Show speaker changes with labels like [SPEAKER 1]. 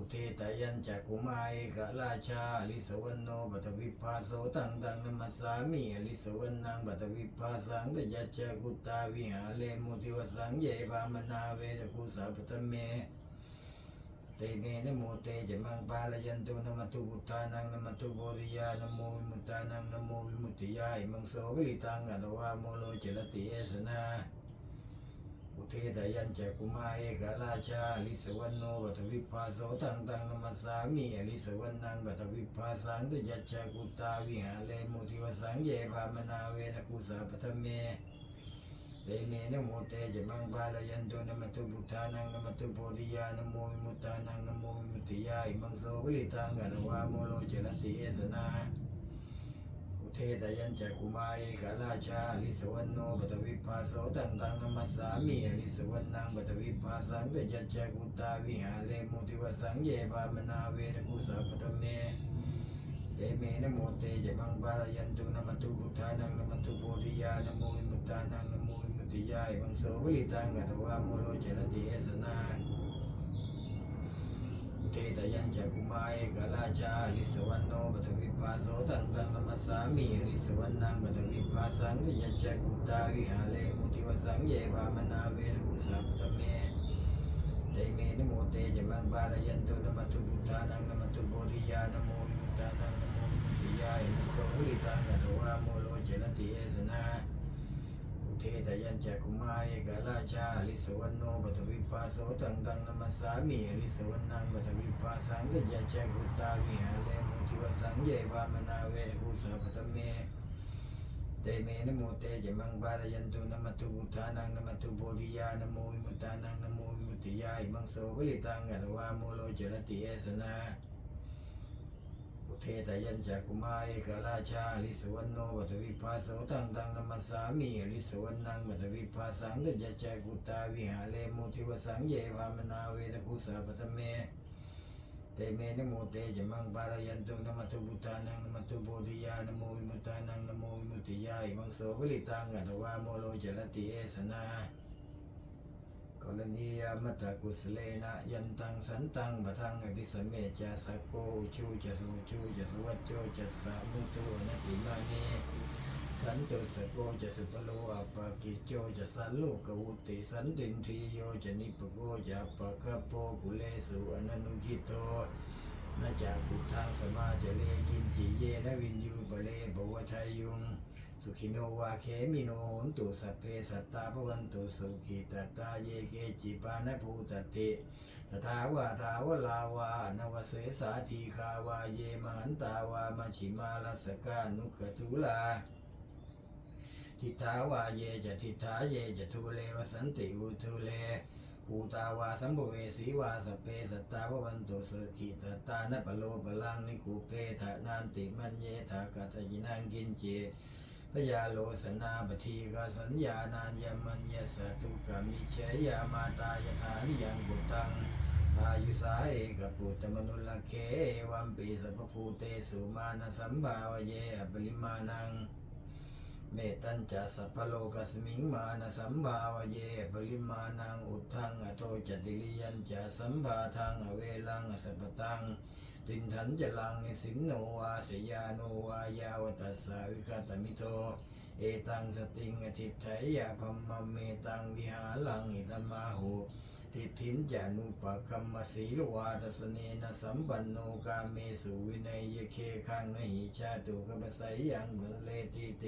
[SPEAKER 1] อุเทตยัญจักุมาเอกราชาอลิสวันโนปัตวิภาโสตังตังนัมสสามิอลิสวันนังปัตวิภาสังกยัจจกุตาวิหาเลมุติวสังเยบามนาเวทคุสาปตเมเตเมนโมเตจะมังปาลยันตุนมัตุพุทธานังนมัตุโบริยานโมวิมุตานังนโมวิมุติยาอิมังโสวิลิตังอัตวาโมโลเจรติเอสนา อุเทตยันจักกุมาเอกราชาลิสวันโนปัทวิภาโสตังตังนมัสสามิอลิสวันนังปัทวิภาสังตยัจจกุตาวิหาเลมุทิวสังเยภามนาเวนะกุสาปทเมเตเมนะโมเตจะมังบาลยันตุนมัตุพุทธานังนมัตุโพธิยานโมวิมุตานังนโมวิมุติยาอิมังโสวิลิตังกัลวาโมโลเจรติเอสนา เทตยัญจกุมาเอกราชาลิสวันโนปตวิภาโสตังตังนมัสสามิอลิสวันนังปตวิภาสังกยัจจกุตาวิหาเลมุติวสังเยปามนาเวนะกุสาปตเมเตเมนะโมเตจะมังบาลยันตุนมัตุพุทธานังนมัตุโพธิยานโมวิมุตานังนโมวิมุติยาอิมังโสวิลิตังกัตวาโมโลเจรติเอสนา ตยัญจกุมาเอกราชาลิสวันโนปตวิภาโสตังตังนมัสสามิลิสวันนังปตวิภาสังกยัจจกุตาวิหาเลมุติวสังเยภามนาเวรุสาปตเมเตเมนโมเตจมังบาลยันตุนมัตุพุทธานังนมัตุโบริยานโมวิมุตตานังนโมวิมุตติยาอิมังโสวิลิตังกัตวาโมโลเจรติเอสนาอุเทตยัญจกุมาเอกราชาลิสวันโนปตวิภาโสตังตังนมัสสามิอลิสวันนังปตวิาสังกยัจจกุตตาวิหารเลมุทิวสังเยภามนาเวนะกุสาปตเมเตเมนโมเตจมังบาลยันตุนมัตุพุทานังนมัตุโพธิยานโมวิมุตานังนโมวิมุตติยาอิมังโสวิลิตังกัลวาโมโลเจรติเอสนาอุเทตยัญจักุมาเอกราชาลิสวันโนปัตวิภาโสตังตังนมัสสามิลิสวันนังปัตวิภาสังกยัจจกุตตาวิหาเลมุทิวสังเยภามนาเวนะคุสาปตเม เตเมนโมเตจะมังบาลยันตุนมัตุพุทธานังนมัตุโพธิยานโมวิมุตานังนโมวิมุติยาอิมังโสวิลิตังกัตวาโมโลจรติเอสนากรณียมัตตกุสเลนะยันตังสันตังปะทังอภิสเมจาสโกอุชูจะสุชูจะสวัจโจจะสามุตุนติมานี สันตุสะโกจะสุปโลอัปะกิจโจจะสันโลกวุติสันตินทรีโยจะนิปโกจะปะคะโปกุเลสุอนันุกิโตนาจากุทธังสมาจะเลกินจิเยนะวินยูบะเลบวทายุง สุขิโนวาเคมิโนโหนตุสัพเพสัตตาภวันตุสุขิตตาเยเกจิปานภูตติตถาวาทาวลาวานวเสสาทีคาวาเยมหันตาวามาชิมาลสกานุกตุลา ทิฏฐาวาเยจะทิฏฐาเยจะทุเลวสันติอุทุเลภูตาวาสัมภเวสีวาสเพสัตาภวันตุสุขิตตานปโลปลังนิคูเพทะนานติมันเยทากัตยินังกินเจพยาโลสนาปทีกาสัญญานานยมันยสตุกามิเชยามาตายถานิยังบุตังอายุสาเอกปุตตมนุลเควัมปีสัพพูเตสุมาณสัมภาวเยอปริมาณัง เมตัญจะสัพพโลกัสมิงมานสัมภาวเยปริมาณังอุทังอโทจติลิยันจะสัมภาทังอเวลังอสัพพตังตินทันจะลังนิสินโนวาสยาโนวายาวตัสสาวิคตมิโต เอตังสติงอธิไถยาพัมมเมตังวิหาลังอิตมาหูทิฏฐินจานุปกัมมสีลวาทสเนนะสัมปันโนกาเมสุวินัยเคขังนหิชาตุกปะไสยังบุเลติเต